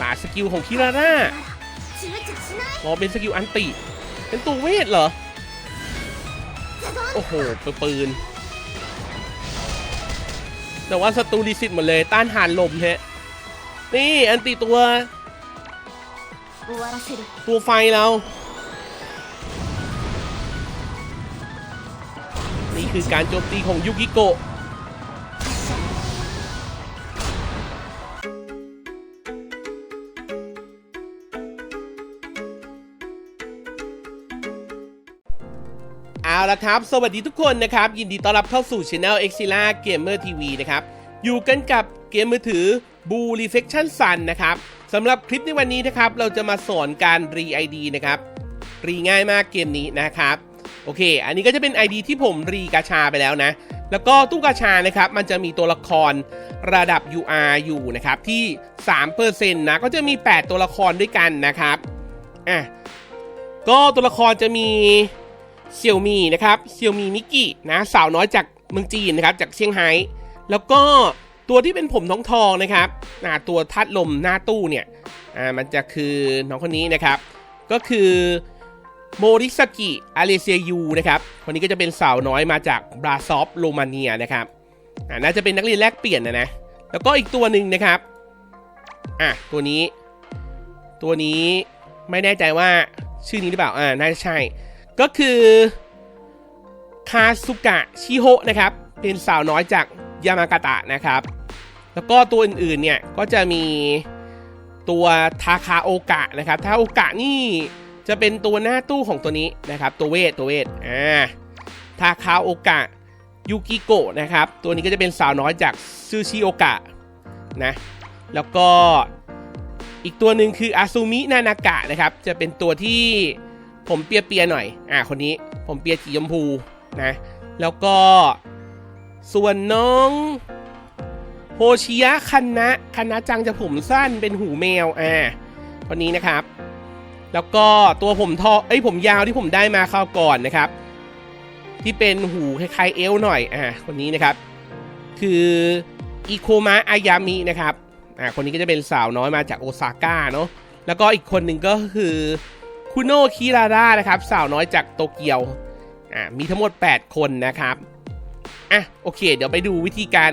ป่าสกิลของคิราร่าอ๋อเป็นสกิลอันติ เป็นตัวเวทเหรอ โอ้โหป,ปืน แต่ว่าศัตรูดีสิตหมดเลย ต้านหานลมแท้นี่อันติตัว ตัวไฟเรานี่คือการโจมตีของยุกิโก ละครับ สวัสดีทุกคนนะครับ ยินดีต้อนรับเข้าสู่ Channel e x i l a Gamer TV นะครับ อยู่กันกับเกมมือถือ Blue Reflection Sun นะครับสำหรับคลิปในวันนี้นะครับ เราจะมาสอนการรี ID นะครับ รีง่ายมากเกมนี้นะครับ โอเค อันนี้ก็จะเป็น ID ที่ผมรีกาชาไปแล้วนะ แล้วก็ตู้กาชานะครับ มันจะมีตัวละครระดับ UR อยู่นะครับ ที่ 3%นะ ก็จะมี 8 ตัวละครด้วยกันนะครับ อะ ก็ตัวละครจะมี เซี่ยวมีนะครับเซี่ยวมีมิกกี้นะสาวน้อยจากเมืองจีนนะครับจากเซี่ยงไฮ้แล้วก็ตัวที่เป็นผมทองทองนะครับตัวทัดลมหน้าตู้เนี่ยมันจะคือน้องคนนี้นะครับ ก็คือโมริสกิอาเลเซียยูนะครับคนนี้ก็จะเป็นสาวน้อยมาจากบราซอฟโรมาเนียนะครับน่าจะเป็นนักเรียนแลกเปลี่ยนนะนะแล้วก็อีกตัวหนึ่งนะครับอะตัวนี้ ตัวนี้ไม่แน่ใจว่าชื่อนี้หรือเปล่าอ่าน่าจะใช่ ก็คือคาสุกะชิโฮะนะครับ เป็นสาวน้อยจากยามากาตะนะครับ แล้วก็ตัวอื่นๆเนี่ยก็จะมีตัวทาคาโอกะนะครับทาโอกะนี่จะเป็นตัวหน้าตู้ของตัวนี้นะครับ ตัวเวทตัวเวทอ่าทาคาโอกะยูกิโกะนะครับ ตัวนี้ก็จะเป็นสาวน้อยจากซูชิโอกะนะ แล้วก็อีกตัวหนึ่งคืออาซูมินานากะนะครับ จะเป็นตัวที่ ผมเปียเปียๆหน่อย อ่าคนนี้ผมเปียสีชมพูนะ แล้วก็ส่วนน้องโฮชิยะคันนะคันนะจังจะผมสั้นเป็นหูแมว อ่าคนนี้นะครับ แล้วก็ตัวผมทอเอ้ยผมยาวที่ผมได้มาคราวก่อนนะครับ ที่เป็นหูคล้ายๆเอลหน่อย อ่าคนนี้นะครับ คืออิโคมะอายามินะครับ อ่าคนนี้ก็จะเป็นสาวน้อยมาจากโอซาก้าเนาะ แล้วก็อีกคนหนึ่งก็คือ คุโนคิราร่านะครับ สาวน้อยจากโตเกียวอ่ามีทั้งหมด 8 คนนะครับอะโอเค เดี๋ยวไปดูวิธีการ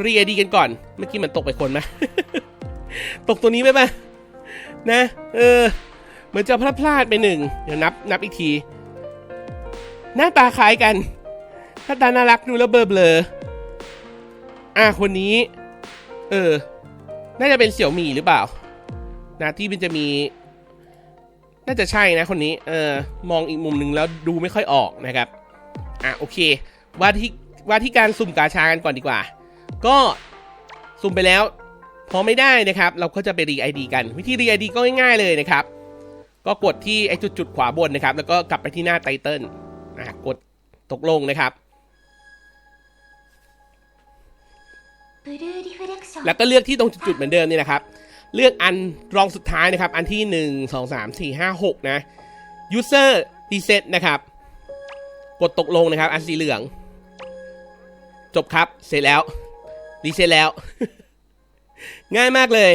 เรียดีกันก่อน เมื่อกี้มันตกไปคนไหมตกตัวนี้ไปปะนะ เออเหมือนจะพลาดพลาดไปหนึ่งเดี๋ยวนับนับอีกที หน้าตาคล้ายกันหน้าตาน่ารักดูแล้วเบลอเบลออะคนนี้ เออ น่าจะเป็นเสี่ยวหมี่หรือเปล่า นะที่มันจะมี น่าจะใช่นะคนนี้ เออ มองอีกมุมหนึ่งแล้วดูไม่ค่อยออกนะครับ อะโอเค ว่าที่ว่าที่การสุ่มกาชากันก่อนดีกว่า ก็สุ่มไปแล้ว พอไม่ได้นะครับ เราก็จะไปรีไอดีกัน วิธีรีไอดีก็ง่ายๆเลยนะครับ ก็กดที่ไอจุดๆขวาบนนะครับ แล้วก็กลับไปที่หน้าไตเติลอะกดตกลงนะครับแล้วก็เลือกที่ตรงจุดๆเหมือนเดิมนี่นะครับ เลือกอันรองสุดท้ายนะครับ อันที่ 1 2 3 4 5 6 นะ user reset นะครับ กดตกลงนะครับ อันสีเหลือง จบครับ เสร็จแล้ว รีเซ็ตแล้ว ง่ายมากเลย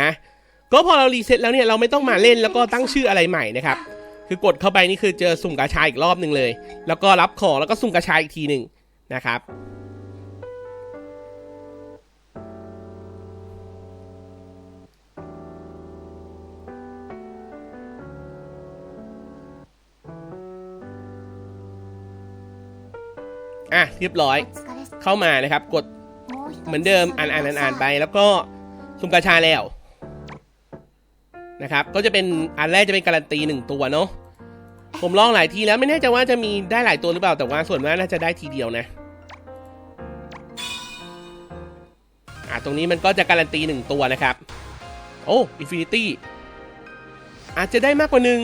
นะ ก็พอเรารีเซ็ตแล้วเนี่ย เราไม่ต้องมาเล่นแล้วก็ตั้งชื่ออะไรใหม่นะครับ คือกดเข้าไปนี่คือเจอสุ่มกาชายอีกรอบหนึ่งเลย แล้วก็รับของแล้วก็สุ่มกาชายอีกทีหนึ่งนะครับ อะเรียบร้อยเข้ามานะครับ กดเหมือนเดิมอ่านอ่านอ่านอ่านไป แล้วก็สุ่มกาชาแล้วนะครับ ก็จะเป็นอันแรกจะเป็นการันตีหนึ่งตัวเนาะผมลองหลายทีแล้วไม่แน่ใจว่าจะมีได้หลายตัวหรือเปล่าแต่ว่าส่วนมากน่าจะได้ทีเดียวนะอะตรงนี้มันก็จะการันตีหนึ่งตัวนะครับ โอ้อินฟินิตี้อาจจะได้มากกว่าหนึ่ง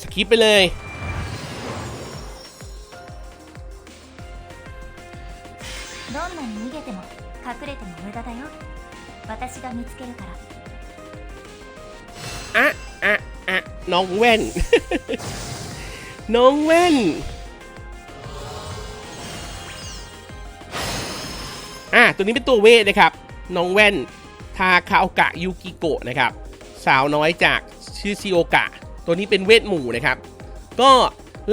สคิปไปเลย どんなに逃げても隠れても無駄だよ私が見つけるから อะอะอะน้องแว่น น้องแว่น อ่ะ ตัวนี้เป็นตัวเวทนะครับ น้องแว่น ทาคาโอกะยูกิโกะนะครับ สาวน้อยจากชื่อซิโอกะ ตัวนี้เป็นเวทหมู่นะครับ ก็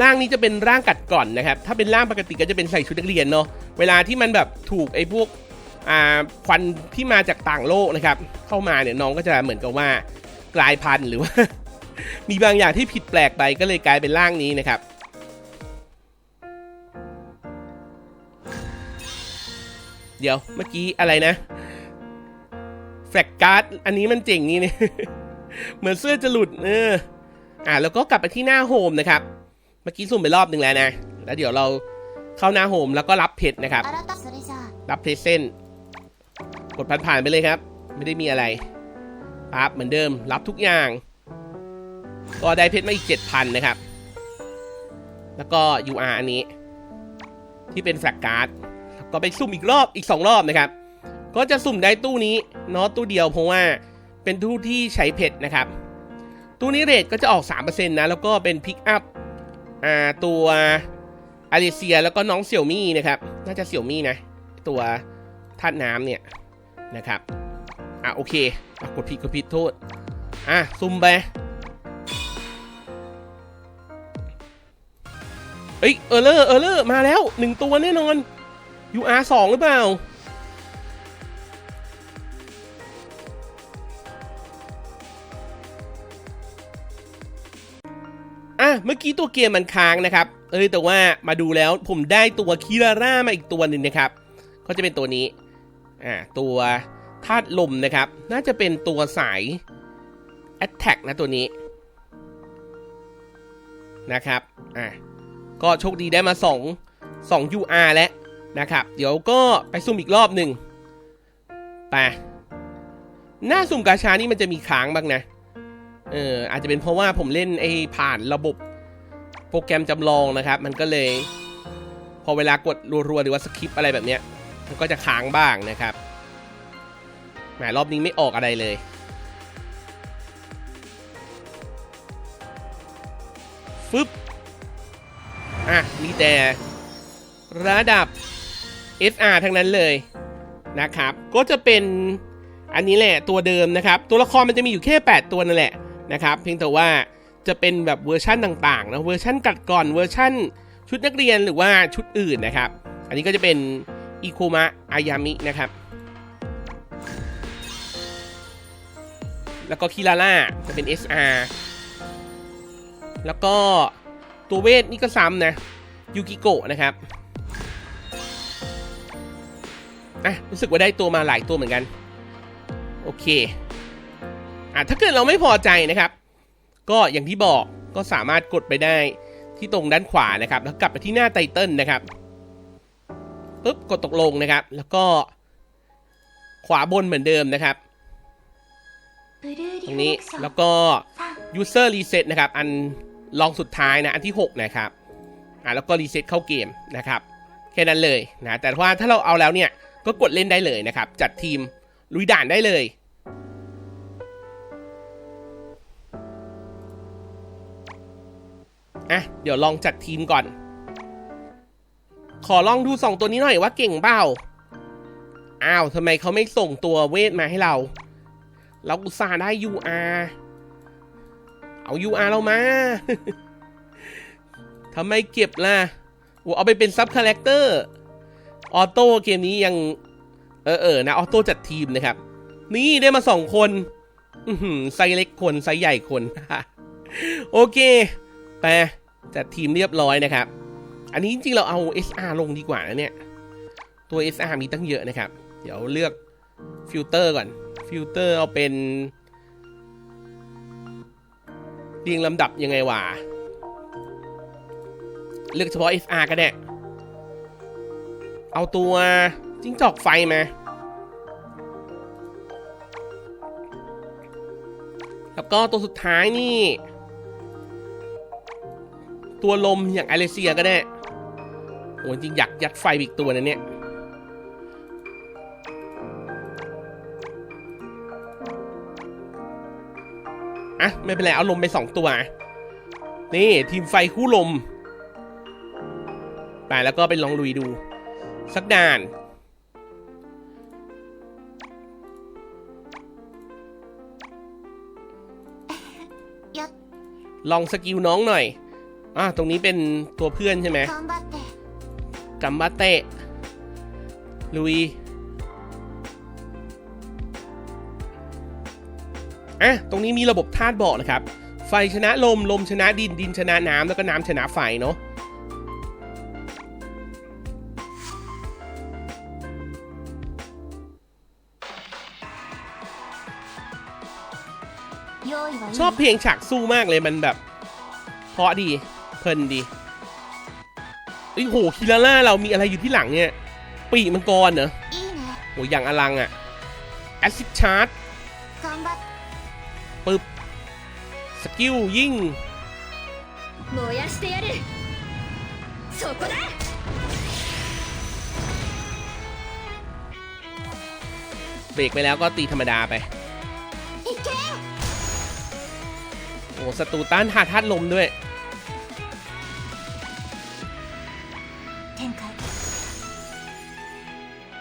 ร่างนี้จะเป็นร่างกัดก่อนนะครับ ถ้าเป็นร่างปกติก็จะเป็นใส่ชุดนักเรียนเนาะ เวลาที่มันแบบถูกไอ้พวกควันที่มาจากต่างโลกนะครับ เข้ามาเนี่ยน้องก็จะเหมือนกับว่ากลายพันธุ์หรือว่า มีบางอย่างที่ผิดแปลกไปก็เลยกลายเป็นร่างนี้นะครับเดี๋ยวเมื่อกี้อะไรนะแฟลกการ์ดอันนี้มันเจ๋งนี่เนี่ยเหมือนเสื้อจะหลุดเออ อ่าแล้วก็กลับไปที่หน้าโฮมนะครับ เมื่อกี้สุ่มไปรอบหนึ่งแล้วนะ แล้วเดี๋ยวเราเข้าหน้าโฮมแล้วก็รับเพชรนะครับ รับเพชรเส้น กดผ่านผ่านไปเลยครับ ไม่ได้มีอะไรปั๊บเหมือนเดิม รับทุกอย่าง ก็ได้เพชรมาอีกเจ็ดพันนะครับ แล้วก็ UR อันนี้ ที่เป็นแฟลกการ์ดก็ไปสุ่มอีกรอบอีกสองรอบนะครับ ก็จะสุ่มได้ตู้นี้เนาะตู้เดียวเพราะว่าเป็นตู้ที่ใช้เพชรนะครับ ตู้นี้เรทก็จะออก 3%นะ แล้วก็เป็นพิกอัพตัวอาริเซียแล้วก็น้องเสี่ยวมี่นะครับ น่าจะเสี่ยวมี่นะ ตัวธาตุน้ำเนี่ย นะครับ อะ โอเคอะกดผิดกดผิดโทษ อะ ซุ่มไป เอ้ย เออเลอร์เออเลอร์มาแล้วหนึ่งตัวแน่นอน UR สองหรือเปล่า อะเมื่อกี้ตัวเกมมันค้างนะครับ เอ้ยแต่ว่ามาดูแล้วผมได้ตัวคิราร่ามาอีกตัวหนึ่งนะครับ ก็จะเป็นตัวนี้ อ่าตัวธาตุลมนะครับ น่าจะเป็นตัวสาย Attack นะตัวนี้ นะครับ อ่าก็โชคดีได้มา 2 2 UR แล้วนะครับ เดี๋ยวก็ไปซุ่มอีกรอบหนึ่งไปหน้าสุ่มกาชานี่มันจะมีค้างบ้างนะ เอออาจจะเป็นเพราะว่าผมเล่นไอ้ผ่านระบบโปรแกรมจำลองนะครับ มันก็เลย พอเวลากดรัวๆหรือว่าสคริปอะไรแบบเนี้ยมันก็จะค้างบ้างนะครับแหมรอบนี้ไม่ออกอะไรเลยฟึบอะมีแต่ระดับ SR ทั้งนั้นเลยนะครับ ก็จะเป็นอันนี้แหละตัวเดิมนะครับ ตัวละครมันจะมีอยู่แค่ 8 ตัวนั่นแหละ นะครับ เพียงแต่ว่าจะเป็นแบบเวอร์ชั่นต่างๆนะเวอร์ชั่นกัดก่อนเวอร์ชั่น ชุดนักเรียนหรือว่าชุดอื่นนะครับ อันนี้ก็จะเป็นอิโคมะอายามินะครับ แล้วก็คิราล่าจะเป็น SR แล้วก็ตัวเวทนี่ก็ซ้ำนะยูกิโกะนะครับอะรู้สึกว่าได้ตัวมาหลายตัวเหมือนกัน โอเคะถ้าเกิดเราไม่พอใจนะครับ ก็อย่างที่บอกก็สามารถกดไปได้ที่ตรงด้านขวานะครับ แล้วกลับไปที่หน้าไตเติลนะครับปุ๊บกดตกลงนะครับ แล้วก็ขวาบนเหมือนเดิมนะครับ ตรงนี้แล้วก็ user reset นะครับ อันลองสุดท้ายนะอันที่ 6 นะครับอ่าแล้วก็รีเซ็ตเข้าเกมนะครับแค่นั้นเลยนะแต่ว่าถ้าเราเอาแล้วเนี่ยก็กดเล่นได้เลยนะครับ จัดทีมลุยด่านได้เลย อะ เดี๋ยวลองจัดทีมก่อน ขอลองดูสองตัวนี้หน่อยว่าเก่งเปล่า อ้าวทำไมเขาไม่ส่งตัวเวทมาให้เรา เราอุตส่าห์ได้ UR เอา UR เรามาทำไมเก็บล่ะโอเอาไปเป็นซับคาแรคเตอร์ ออโต้เกมนี้ยัง เออเออนะ ออโต้จัดทีมนะครับ นี่ได้มาสองคนไซส์เล็กคน ไซส์ใหญ่คน โอเค ไป จัดทีมเรียบร้อยนะครับ อันนี้จริงๆเราเอา SR ลงดีกว่านะเนี่ย ตัว SR มีตั้งเยอะนะครับ เดี๋ยวเลือกฟิลเตอร์ก่อน ฟิลเตอร์เอาเป็นเรียงลำดับยังไงวะ เลือกเฉพาะ SR ก็ได้เอาตัวจิ้งจอกไฟมาแล้วก็ตัวสุดท้ายนี่ ตัวลมอย่างไอเลเซียก็ได้โอ้จริงอยากยัดไฟอีกตัวนะเนี่ยอะไม่เป็นไรเอาลมไปสองตัว นี่ทีมไฟคู่ลม ไปแล้วก็ไปลองลุยดู สักด่าน ลองสกิลน้องหน่อย อะตรงนี้เป็นตัวเพื่อนใช่ไหมกัมบัเตะลุยอะตรงนี้มีระบบธาตุเบาะนะครับ ไฟชนะลม ลมชนะดิน ดินชนะน้ำแล้วก็น้ำชนะไฟเนาะชอบเพลงฉากสู้มากเลยมันแบบ เพราะดี ลินดีไอ้โหคิลาล่าเรามีอะไรอยู่ที่หลังเนี่ยปีมังกรเหรอโหอย่างอลังอะแอซิดชาร์ดปึ๊บสกิลยิงเบรกไปแล้วก็ตีธรรมดาไป โอ้ศัตูต้านหาธาตุลมด้วย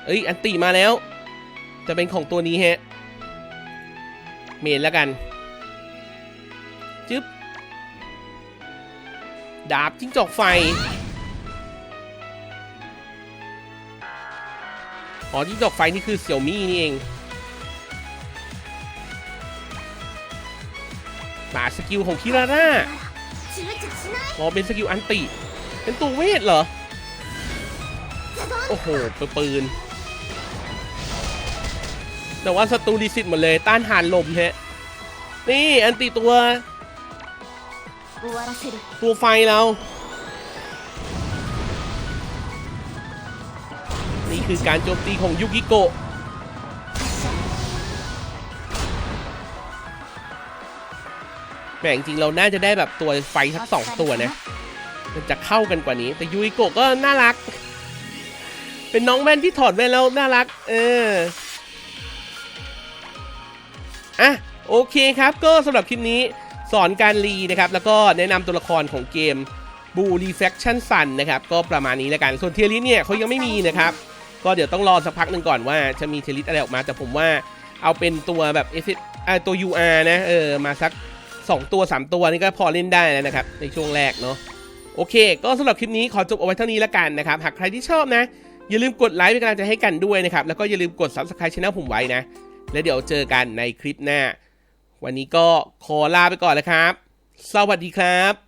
เอ้ย อันติมาแล้ว จะเป็นของตัวนี้ฮะ เมนแล้วกัน จึ๊บ ดาบจิ้งจอกไฟ อ๋อจิ้งจอกไฟนี่คือเสี่ยวมี่นี่เองป่าสกิลของคิราร่าอ๋อเป็นสกิลอันติ เป็นตัวเวทเหรอ โอ้โหปืน แต่ว่าศัตรูดีสิตหมดเลยต้านทานลมฮะนี่อันตีตัว ตัวไฟเรานี่คือการโจมตีของยุกิโกะแบ่งจริงเราน่าจะได้แบบตัวไฟสักสองตัวนะ มันจะเข้ากันกว่านี้ แต่ยุกิโกะก็น่ารัก เป็นน้องแว่นที่ถอดแว่นแล้วน่ารัก เออ อะโอเคครับ ก็สำหรับคลิปนี้สอนการรีนะครับ แล้วก็แนะนำตัวละครของเกมบูรีแฟคชั่นซันนะครับ ก็ประมาณนี้แล้วกัน ส่วนเทียริสเนี่ยเขายังไม่มีนะครับ ก็เดี๋ยวต้องรอสักพักหนึ่งก่อนว่าจะมีเทียริสอะไรออกมา แต่ผมว่าเอาเป็นตัวแบบเอฟอ่าตัว UR นะเออมาสัก 2 ตัว 3 ตัวนี่ก็พอเล่นได้แล้วนะครับ ในช่วงแรกเนาะโอเค ก็สำหรับคลิปนี้ขอจบเอาไว้เท่านี้แล้วกันนะครับ หากใครที่ชอบนะ อย่าลืมกดไลค์เป็นกำลังใจให้กันด้วยนะครับแล้วก็อย่าลืมกด subscribe channel ผมไว้นะ แล้วเดี๋ยวเจอกันในคลิปหน้า วันนี้ก็ขอลาไปก่อนแล้วครับ สวัสดีครับ